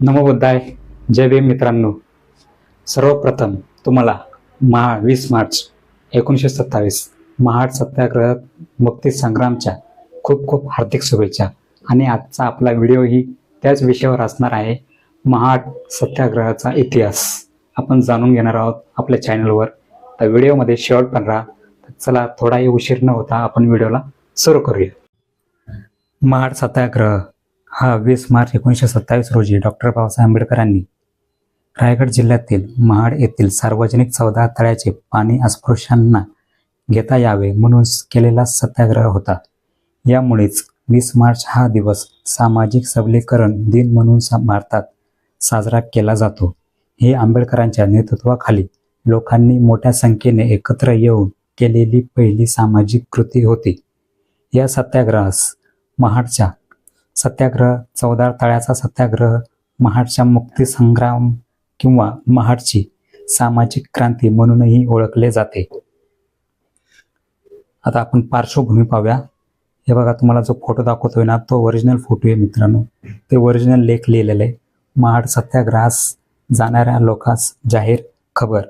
नमोबुद्धाय. जय भीम मित्रांनो. सर्वप्रथम तुम्हाला महा वीस मार्च एकोणीसशे सत्तावीस महाड सत्याग्रह मुक्ती संग्रामच्या खूप खूप हार्दिक शुभेच्छा. आणि आजचा आपला व्हिडिओही त्याच विषयावर असणार आहे महाड सत्याग्रहाचा इतिहास. आपण जाणून घेणार आहोत आपल्या चॅनलवर. तर व्हिडिओमध्ये शेवट पण राहा. तर चला थोडाही उशीर न होता आपण व्हिडिओला सुरू करूया. महाड सत्याग्रह हा वीस मार्च एकोणीसशे सत्तावीस रोजी डॉक्टर बाबासाहेब आंबेडकरांनी रायगड जिल्ह्यातील महाड येथील सार्वजनिक चौदा तळ्याचे पाणी अस्पृश्यांना घेता यावे म्हणून केलेला सत्याग्रह होता. यामुळेच वीस मार्च हा दिवस सामाजिक सबलीकरण दिन म्हणून सा- भारतात साजरा केला जातो. हे आंबेडकरांच्या नेतृत्वाखाली लोकांनी मोठ्या संख्येने एकत्र येऊन केलेली पहिली सामाजिक कृती होती. या सत्याग्रहास महाडच्या सत्याग्रह चौदार तळ्याचा सत्याग्रह महाडच्या मुक्ती संग्राम किंवा महाडची सामाजिक क्रांती म्हणूनही ओळखले जाते. आता आपण पार्श्वभूमी पाहूया. हे बघा तुम्हाला जो फोटो दाखवतोय ना तो ओरिजिनल फोटो आहे मित्रांनो. ते ओरिजिनल लेख लिहिलेले महाड सत्याग्रहास जाणाऱ्या लोकांस जाहीर खबर.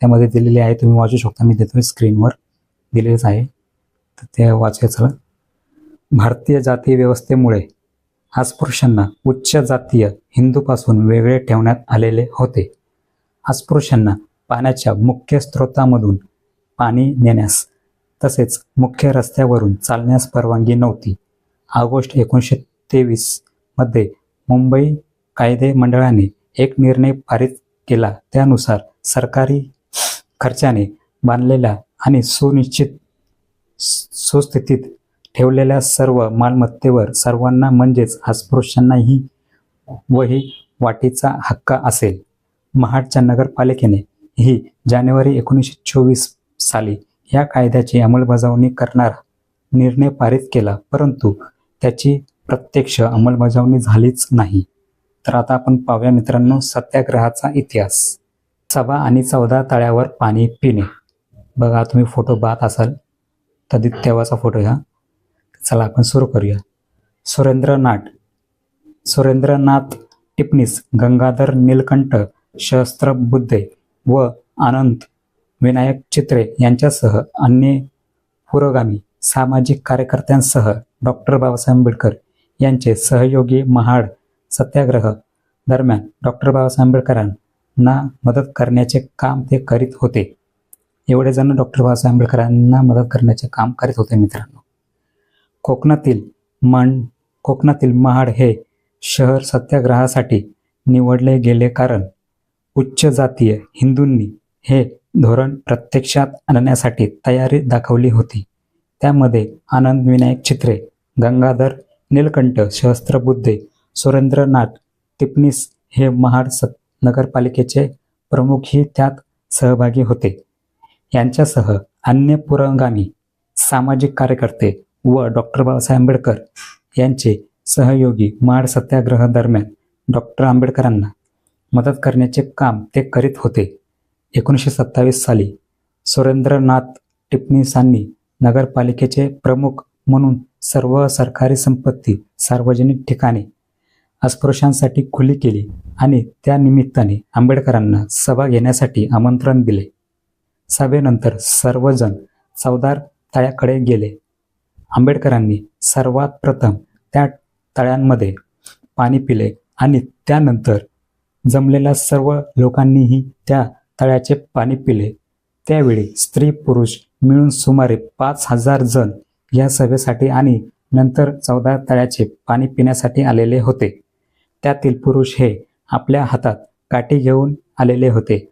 त्यामध्ये दिलेली आहे तुम्ही वाचू शकता. मी देतोय स्क्रीनवर दिलेलंच आहे. तर ते वाचायचं. भारतीय जाती व्यवस्थेमुळे अस्पृश्यांना उच्च जातीय हिंदूपासून वेगळे ठेवण्यात आलेले होते. अस्पृश्यांना पाण्याच्या मुख्य स्रोतामधून पाणी नेण्यास तसेच मुख्य रस्त्यावरून चालण्यास परवानगी नव्हती. ऑगस्ट एकोणीसशे तेवीसमध्ये मुंबई कायदे मंडळाने एक निर्णय पारित केला. त्यानुसार सरकारी खर्चाने बांधलेल्या आणि सुनिश्चित सुस्थितीत ठेवलेल्या सर्व मालमत्तेवर सर्वांना म्हणजेच अस्पृश्यांनाही वही वाटीचा हक्क असेल. महाडच्या नगरपालिकेने ही जानेवारी एकोणीसशे चोवीस साली या कायद्याची अंमलबजावणी करणारा निर्णय पारित केला परंतु त्याची प्रत्यक्ष अंमलबजावणी झालीच नाही. तर आता आपण पाहूया मित्रांनो सत्याग्रहाचा इतिहास. सभा आणि चौदा तळ्यावर पाणी पिणे. बघा तुम्ही फोटो पाहत असाल तर तेव्हाचा फोटो ह्या चला आपण सुरू करूया. सुरेंद्रनाथ. सुरेंद्रनाथ टिपणीस गंगाधर नीलकंठ सहस्त्रबुद्धे व अनंत विनायक चित्रे यांच्यासह अन्य पुरोगामी सामाजिक कार्यकर्त्यांसह डॉक्टर बाबासाहेब आंबेडकर यांचे सहयोगी महाड सत्याग्रह दरम्यान डॉक्टर बाबासाहेब आंबेडकरांना मदत करण्याचे काम ते करीत होते. एवढे जण डॉक्टर बाबासाहेब आंबेडकरांना मदत करण्याचे काम करीत होते मित्रांनो. कोकणातील मांड कोकणातील महाड हे शहर सत्याग्रहासाठी निवडले गेले कारण उच्च जातीय हिंदूंनी हे धोरण प्रत्यक्षात आणण्यासाठी तयारी दाखवली होती. त्यामध्ये आनंद विनायक चित्रे गंगाधर नीलकंठ सहस्त्रबुद्धे सुरेंद्रनाथ टिपणीस हे महाड सत नगरपालिकेचे प्रमुखही त्यात सहभागी होते. यांच्यासह अन्य पुरोगामी सामाजिक कार्यकर्ते व डॉक्टर बाबासाहेब आंबेडकर यांचे सहयोगी माड सत्याग्रह दरम्यान डॉक्टर आंबेडकरांना मदत करण्याचे काम ते करीत होते. एकोणीसशे सत्तावीस साली सुरेंद्रनाथ टिपणीसांनी नगरपालिकेचे प्रमुख म्हणून सर्व सरकारी संपत्ती सार्वजनिक ठिकाणी अस्पृश्यांसाठी खुली केली आणि त्या निमित्ताने आंबेडकरांना सभा घेण्यासाठी आमंत्रण दिले. सभेनंतर सर्वजण चौदार तळ्याकडे गेले. आंबेडकरांनी सर्वात प्रथम त्या तळ्यांमध्ये पाणी पिले आणि त्यानंतर जमलेल्या सर्व लोकांनीही त्या तळ्याचे पाणी पिले. त्यावेळी स्त्री पुरुष मिळून सुमारे पाच हजार जण या सभेसाठी आणि नंतर चौदा तळ्याचे पाणी पिण्यासाठी आलेले होते. त्यातील पुरुष हे आपल्या हातात काठी घेऊन आलेले होते.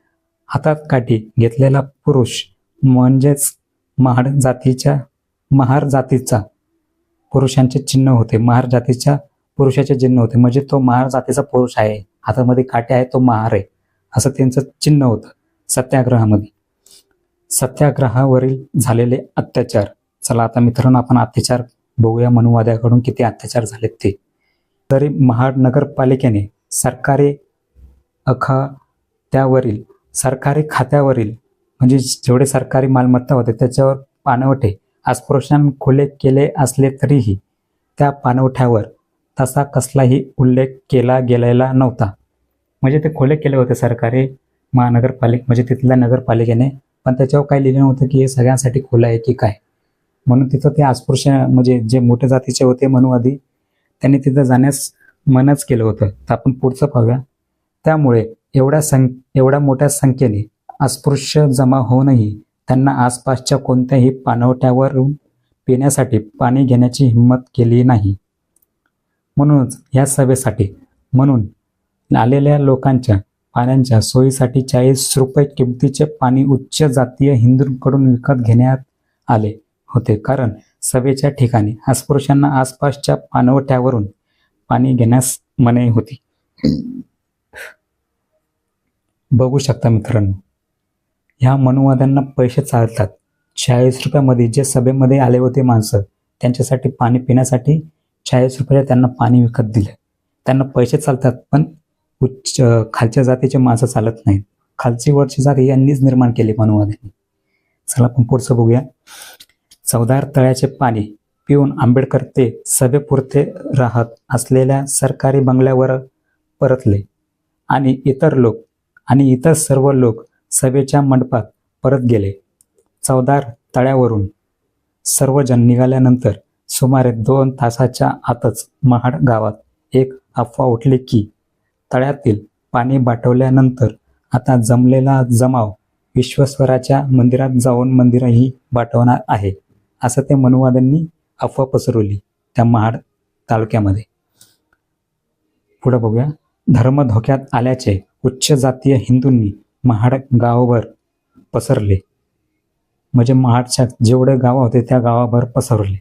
हातात काठी घेतलेला पुरुष म्हणजेच महाड जातीच्या महार जातीचा पुरुषांचे चिन्ह होते. महार जातीच्या पुरुषाचे चिन्ह होते. म्हणजे तो महार जातीचा पुरुष आहे. हातामध्ये काटे आहे तो महार आहे. असं त्यांचं चिन्ह होतं सत्याग्रहामध्ये. सत्याग्रहावरील झालेले अत्याचार. चला आता मित्रांनो आपण अत्याचार बघूया. मनुवाद्याकडून किती अत्याचार झालेत ते. तरी महाड नगरपालिकेने सरकारी अखा त्यावरील सरकारी खात्यावरील म्हणजे जेवढे सरकारी मालमत्ता होते त्याच्यावर पाणवठे अस्पृश्यां खुले केले असले तरीही त्या पाणवठ्यावर तसा कसलाही उल्लेख केला गेलेला नव्हता. म्हणजे ते खोले केले होते सरकारी महानगरपालिक म्हणजे तिथल्या नगरपालिकेने पण त्याच्यावर काही लिहिलं नव्हतं की हे सगळ्यांसाठी खुलं आहे की काय. म्हणून तिथं ते अस्पृश्य म्हणजे जे मोठ्या जातीचे होते मनुवादी त्यांनी तिथं जाण्यास मनच केलं होतं. तर आपण पुढचं पाहूया. त्यामुळे एवढ्या सं एवढ्या मोठ्या संख्येने अस्पृश्य जमा होऊनही त्यांना आसपासच्या कोणत्याही पाणवट्यावरून पिण्यासाठी पाणी घेण्याची हिंमत केली नाही. म्हणूनच या सभेसाठी म्हणून आलेल्या लोकांच्या पाण्याच्या सोयीसाठी चाळीस रुपये किमतीचे पाणी उच्च जातीय हिंदूंकडून विकत घेण्यात आले होते. कारण सभेच्या ठिकाणी अस्पृश्यांना आसपासच्या पाणवठ्यावरून पाणी घेण्यास मनाई होती. बघू शकता मित्रांनो ह्या मनुवाद्यांना पैसे चालतात. चाळीस रुपयामध्ये जे सभेमध्ये आले होते माणसं त्यांच्यासाठी पाणी पिण्यासाठी चाळीस रुपयाला त्यांना पाणी विकत दिलं. त्यांना पैसे चालतात पण उच्च खालच्या जातीचे माणसं चालत नाहीत. खालची वरची जाती यांनीच निर्माण केली मनुवाद्यांनी. चला आपण पुढचं बघूया. चवदार तळ्याचे पाणी पिऊन आंबेडकर ते सभेपुरते राहत असलेल्या सरकारी बंगल्यावर परतले. आणि इतर लोक आणि इतर सर्व लोक सभेच्या मंडपात परत गेले. चवदार तळ्यावरून सर्वजण निघाल्यानंतर सुमारे दोन तासाच्या आतच महाड गावात एक अफवा उठली की तळ्यातील पाणी बाटवल्यानंतर आता जमलेला जमाव विश्वेश्वराच्या मंदिरात जाऊन मंदिरही बाटवणार आहे असं ते मनुवादांनी अफवा पसरवली त्या महाड तालुक्यामध्ये. पुढे बघूया. धर्म धोक्यात आल्याचे उच्च जातीय हिंदूंनी महाड गावभर पसरले. म्हणजे महाडच्या जेवढे गावं होते त्या गावाभर पसरले.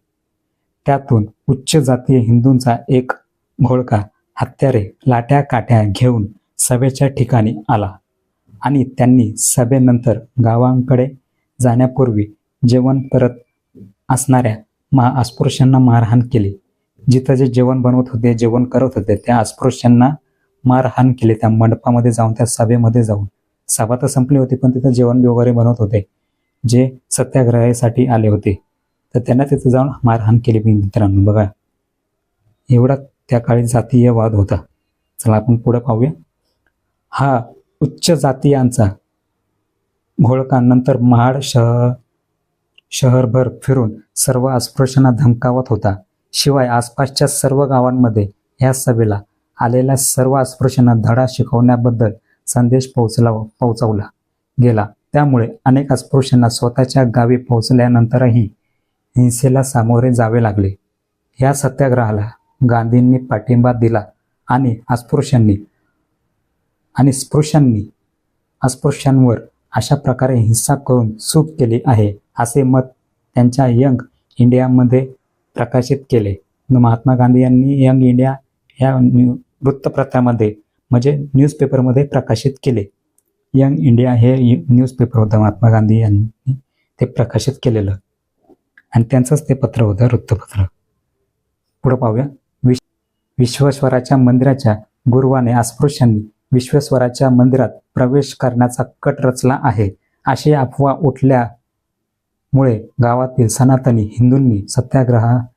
त्यातून उच्च जातीय हिंदूंचा एक घोळका हत्यारे लाट्या काट्या घेऊन सभेच्या ठिकाणी आला आणि त्यांनी सभेनंतर गावांकडे जाण्यापूर्वी जेवण करत असणाऱ्या महा अस्पृश्यांना मारहाण केली. जिथं जे जेवण बनवत होते जेवण करत होते त्या अस्पृश्यांना मारहाण केली. त्या मंडपामध्ये जाऊन त्या सभेमध्ये जाऊन सभा तर संपली होती पण तिथं जेवण वगैरे बनवत होते जे सत्याग्रहासाठी आले होते. तर त्यांना तिथं जाऊन मारहाण केली मी मित्रांनो बघा. एवढा त्या काळी जातीय वाद होता. चला आपण पुढे पाहूया. हा उच्च जातीयांचा घोळका नंतर महाड शहर शहरभर फिरून सर्व अस्पृश्यांना धमकावत होता. शिवाय आसपासच्या सर्व गावांमध्ये या सभेला आलेल्या सर्व अस्पृश्यांना धडा शिकवण्याबद्दल संदेश पोहोचला पोहोचवला गेला. त्यामुळे अनेक अस्पृश्यांना स्वतःच्या गावी पोहोचल्यानंतरही हिंसेला सामोरे जावे लागले. या सत्याग्रहाला गांधींनी पाठिंबा दिला आणि अस्पृश्यांनी आणि स्पृश्यांनी अस्पृश्यांवर अशा प्रकारे हिंसा करून चूक केली आहे असे मत त्यांच्या यंग इंडियामध्ये प्रकाशित केले. महात्मा गांधी यांनी यंग इंडिया या वृत्तपत्रामध्ये म्हणजे न्यूजपेपरमध्ये प्रकाशित केले. यंग इंडिया हे न्यूजपेपर होतं महात्मा गांधी यांनी ते प्रकाशित केलेलं. आणि त्यांचंच ते पत्र होतं वृत्तपत्र. पुढं पाहूया. विश विश्वेश्वराच्या मंदिराच्या गुरुवाने अस्पृश्यांनी विश्वेश्वराच्या मंदिरात प्रवेश करण्याचा कट रचला आहे. अशी अफवा उठल्यामुळे गावातील सनातनी हिंदूंनी सत्याग्रहासाठी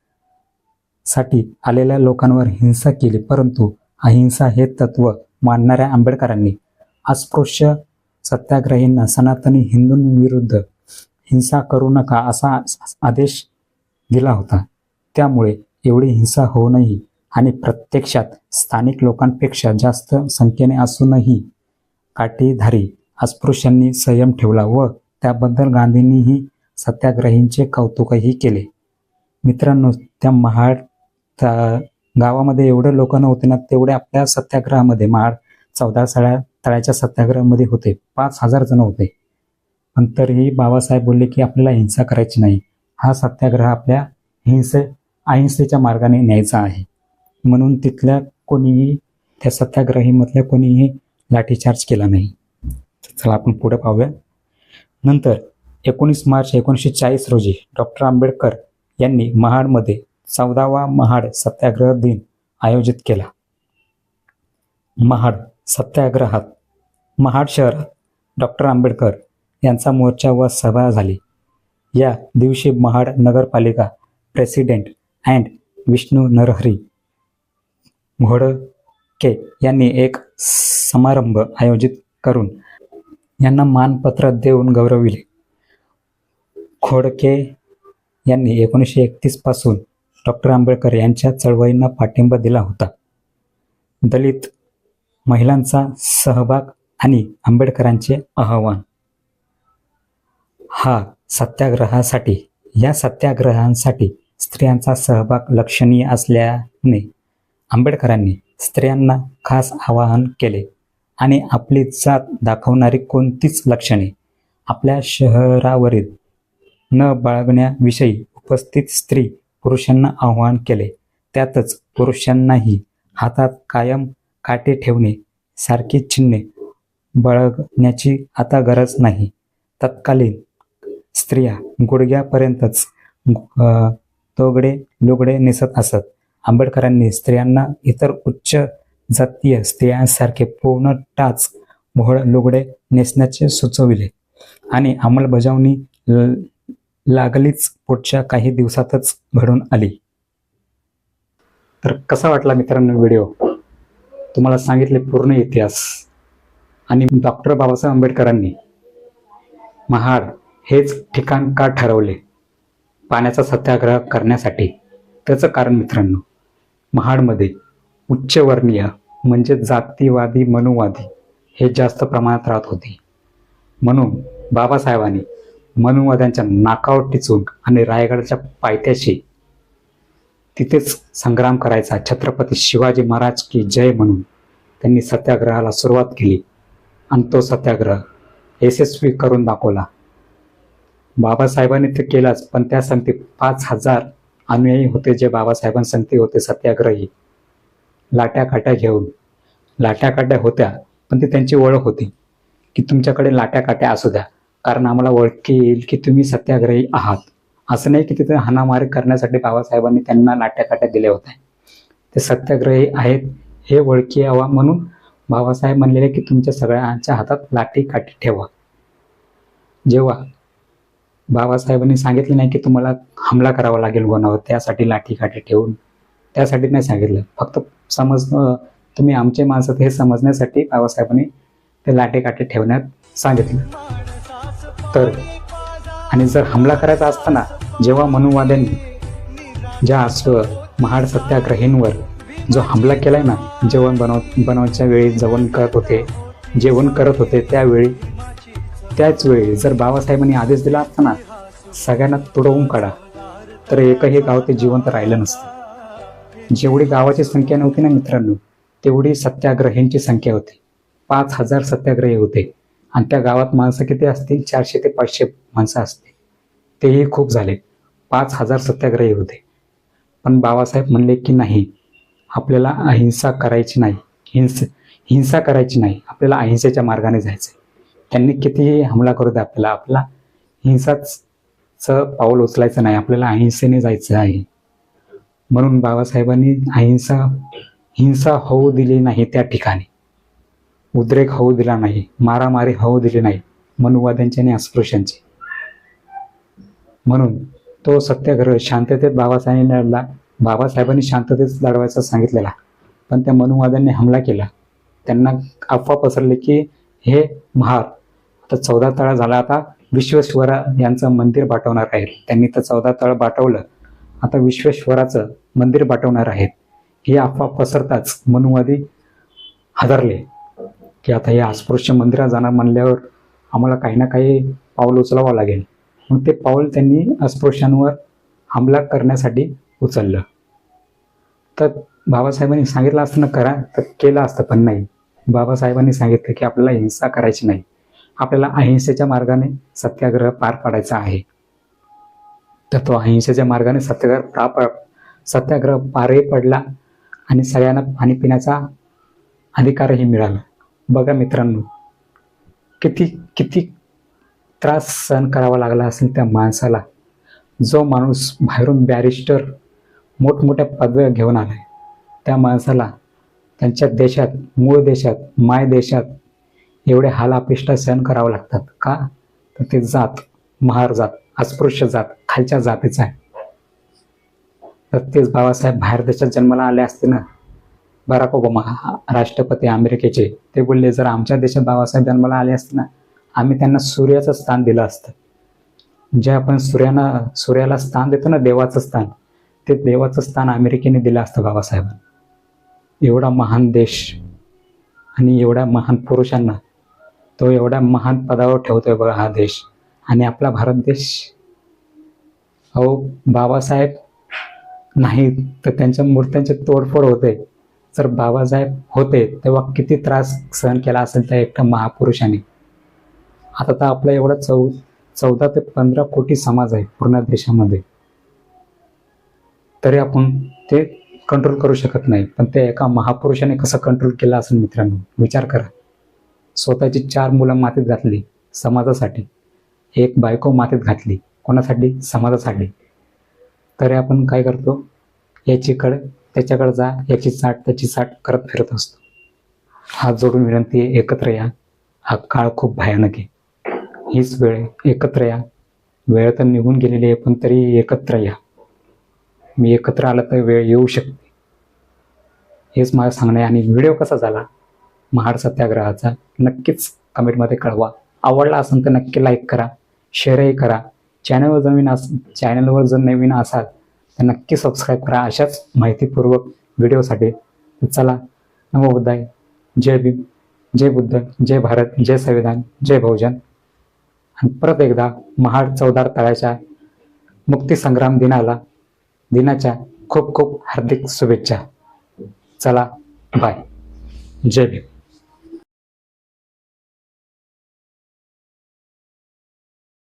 आलेल्या लोकांवर हिंसा केली परंतु अहिंसा हे तत्व मांडणाऱ्या आंबेडकरांनी अस्पृश्य सत्याग्रहींना सनातनी हिंदूंविरुद्ध हिंसा करू नका असा आदेश दिला होता. त्यामुळे एवढी हिंसा होऊनही आणि प्रत्यक्षात स्थानिक लोकांपेक्षा जास्त संख्येने असूनही काठीधारी अस्पृश्यांनी संयम ठेवला व त्याबद्दल गांधींनीही सत्याग्रहींचे कौतुकही केले. मित्रांनो त्या महाड गावामध्ये एवढे लोक नव्हते ना तेवढे आपल्या सत्याग्रहामध्ये महाड चौदा सळ्या तळ्याच्या सत्याग्रहामध्ये होते. पाच हजार जण होते. पण तरीही बाबासाहेब बोलले की आपल्याला हिंसा करायची नाही. हा सत्याग्रह आपल्या हिंसे अहिंसेच्या मार्गाने न्यायचा आहे. म्हणून तिथल्या कोणीही त्या सत्याग्रहीमधल्या कोणीही लाठीचार्ज केला नाही. चला आपण पुढे पाहूया. नंतर एकोणीस मार्च एकोणीसशे चाळीस रोजी डॉक्टर आंबेडकर यांनी महाडमध्ये चौदावा महाड सत्याग्रह दिन आयोजित केला. महाड सत्याग्रहात महाड शहरात डॉक्टर आंबेडकर यांचा मोर्चा व सभा झाली. या दिवशी महाड नगरपालिका प्रेसिडेंट अँड विष्णू नरहरी घोडके यांनी एक समारंभ आयोजित करून यांना मानपत्र देऊन गौरविले. खोडके यांनी एकोणीसशे एकतीसपासून डॉक्टर आंबेडकर यांच्या चळवळींना पाठिंबा दिला होता. दलित महिलांचा सहभाग आणि आंबेडकरांचे आव्हान. हा सत्याग्रहासाठी या सत्याग्रहांसाठी स्त्रियांचा सहभाग लक्षणीय असल्याने आंबेडकरांनी स्त्रियांना खास आवाहन केले आणि आपली जात दाखवणारी कोणतीच लक्षणे आपल्या शहरावरील न बाळगण्याविषयी उपस्थित स्त्री पुरुषांना आव्हान केले. त्यातच पुरुषांनाही हातात कायम काटे ठेवणे सारखी चिन्हे बाळगण्याची आता गरज नाही. तत्कालीन स्त्रिया गुडघ्यापर्यंतच तोगडे लुगडे नेसत असत. आंबेडकरांनी स्त्रियांना इतर उच्च जातीय स्त्रियांसारखे पूर्ण टाच मोहळ लुगडे नेसण्याचे सुचविले आणि अंमलबजावणी ल- लागलीच पुढच्या काही दिवसातच घडून आली. तर कसा वाटला मित्रांनो व्हिडिओ? तुम्हाला सांगितले पूर्ण इतिहास. आणि डॉक्टर बाबासाहेब आंबेडकरांनी महाड हेच ठिकाण का ठरवले? पाण्याचा सत्याग्रह करण्यासाठी. त्याचं कारण मित्रांनो महाडमध्ये उच्चवर्णीय म्हणजे जातीवादी मनुवादी हे जास्त प्रमाणात राहत होते. म्हणून बाबासाहेबांनी मनुवाद्यांच्या नाकावर टिचून आणि रायगडच्या पायथ्याशी तिथेच संग्राम करायचा. छत्रपती शिवाजी महाराज की जय म्हणून त्यांनी सत्याग्रहाला सुरुवात केली आणि तो सत्याग्रह यशस्वी करून दाखवला. बाबासाहेबांनी ते केलाच पण त्या संगती पाच हजार अनुयायी होते जे बाबासाहेबांसंगती होते सत्याग्रही. लाट्या काट्या घेऊन. लाट्या काट्या होत्या पण ती त्यांची ओळख होती की तुमच्याकडे लाट्या काट्या असू द्या. कारण आम्हाला ओळखी येईल की तुम्ही सत्याग्रही आहात. असं नाही की तिथे हाणामारी करण्यासाठी बाबासाहेबांनी त्यांना लाट्या काट्या दिल्या होत्या. ते सत्याग्रही आहेत हे ओळखी यावा म्हणून बाबासाहेब म्हणलेले की तुमच्या सगळ्यांच्या हातात लाठी काठी ठेवा. जेव्हा बाबासाहेबांनी सांगितलं नाही की तुम्हाला हमला करावा लागेल कोणावर त्यासाठी लाठी काठी ठेवून. त्यासाठी नाही सांगितलं. फक्त समज तुम्ही आमचे माणसं हे समजण्यासाठी बाबासाहेबांनी ते लाठी काठी ठेवण्यात सांगितलं. तर आणि जर हमला करायचा असताना जेव्हा मनुवाद्यांनी ज्या असं महाड सत्याग्रहींवर जो हमला केलाय ना जेवण बनव बनवायच्या वेळी जेवण करत होते जेवण करत होते त्यावेळी त्याच वेळी जर बाबासाहेबांनी आदेश दिला असता ना सगळ्यांना तुडवून काढा तर एकही गाव ते जिवंत राहिलं नसतं. जेवढी गावाची संख्या नव्हती ना मित्रांनो तेवढी सत्याग्रहींची संख्या होती. पाच हजार सत्याग्रही होते. आणि त्या गावात माणसं किती असतील? चारशे ते पाचशे माणसं असतील. तेही खूप झाले. पाच हजार सत्याग्रही होते. पण बाबासाहेब म्हणले की नाही आपल्याला अहिंसा करायची नाही. हिंस हिंसा करायची नाही. आपल्याला अहिंसेच्या मार्गाने जायचं त्यांनी कितीही हमला करू दे आपल्याला आपला हिंसाच पाऊल उचलायचं नाही. आपल्याला अहिंसेने जायचं आहे. म्हणून बाबासाहेबांनी अहिंसा हिंसा होऊ दिली नाही त्या ठिकाणी. उद्रेक होऊ दिला नाही मारामारी होऊ दिली नाही मनुवाद्यांची आणि अस्पृश्यांची. म्हणून तो सत्याग्रह शांततेत बाबासाहेबांनी लढला बाबासाहेबांनी शांततेत लढवायचा सांगितलेला. पण त्या मनुवाद्यांनी हमला केला. त्यांना अफवा पसरली की हे महार आता चौदा तळा झाला आता विश्वेश्वरा यांचं मंदिर बाटवणार आहेत. त्यांनी तर चौदा तळ बाटवलं आता विश्वेश्वराचं मंदिर बाटवणार आहेत. ही अफवा पसरताच मनुवादी हादरले. की आता या अस्पृश्य मंदिरात जाणार म्हणल्यावर आम्हाला काही ना काही पाऊल उचलावं लागेल. मग ते पाऊल त्यांनी अस्पृश्यांवर हमला करण्यासाठी उचललं. तर बाबासाहेबांनी सांगितलं असतं ना करा तर केलं असतं पण नाही. बाबासाहेबांनी सांगितलं की आपल्याला हिंसा करायची नाही. आपल्याला अहिंसेच्या मार्गाने सत्याग्रह पार पाडायचा आहे. तर तो अहिंसेच्या मार्गाने सत्याग्रह पार पा- सत्याग्रह पारही पडला आणि सगळ्यांना पाणी पिण्याचा अधिकारही मिळाला. बघा मित्रांनो किती किती त्रास सहन करावा लागला असेल त्या माणसाला. जो माणूस बाहेरून बॅरिस्टर मोठमोठ्या पदव्या घेऊन आलाय त्या माणसाला त्यांच्या देशात मूळ देशात माय देशात एवढे हाल अपेष्टा सहन करावं लागतात का? तर ते जात महार जात अस्पृश्य जात खालच्या जातीचं आहे. तर तेच बाबासाहेब बाहेर देशात जन्माला आले असते ना बराक ओबामा हा राष्ट्रपती अमेरिकेचे. ते बोलले जर आमच्या देशात बाबासाहेब जन्माला आले असते ना आम्ही त्यांना सूर्याचं स्थान दिलं असतं. जे आपण सूर्याना सूर्याला स्थान देतो ना देवाचं स्थान ते देवाचं स्थान अमेरिकेने दिलं असतं बाबासाहेबांना. एवढा महान देश आणि एवढ्या महान पुरुषांना तो एवढ्या महान पदावर ठेवतोय बघा हा देश. आणि आपला भारत देश अहो बाबासाहेब नाही तर त्यांच्या मूर्त्यांचे तोडफोड होते. जर बाबासाहेब होते तेव्हा किती त्रास सहन केला असेल त्या एकट्या महापुरुषाने? आता तर आपला एवढा चौ चौदा ते पंधरा कोटी समाज आहे पूर्ण देशामध्ये. तरी आपण ते कंट्रोल करू शकत नाही. पण ते एका महापुरुषाने कसं कंट्रोल केलं असेल मित्रांनो? विचार करा. स्वतःची चार मुलं मातीत घातली समाजासाठी. एक बायको मातीत घातली. कोणासाठी? समाजासाठी. तरी आपण काय करतो? याचीकडे त्याच्याकडे जा याची साठ त्याची साठ करत फिरत असतो. हात जोडून विनंती आहे एकत्र या. हा काळ खूप भयानक आहे. हीच वेळ एकत्र या. वेळ तर निघून गेलेली आहे पण तरी एकत्र या. मी एकत्र आलं तर वेळ येऊ शकते. हेच माझं सांगणं आहे. आणि व्हिडिओ कसा झाला? महाड सत्याग्रहाचा. नक्कीच कमेंटमध्ये कळवा. आवडला असेल तर नक्की लाईक करा. शेअरही करा. चॅनलवर जमीन असं अस चॅनलवर जर नवीन असाल नक्की सबस्क्राईब करा. अशाच माहितीपूर्वक व्हिडिओसाठी चला नमो जय भीम जय बुद्ध जय भारत जय संविधान जय बहुजन. आणि परत एकदा महाड चौदार तळ्याच्या मुक्तीसंग्राम दिनाला दिनाच्या खूप खूप हार्दिक शुभेच्छा. चला बाय जय भीम.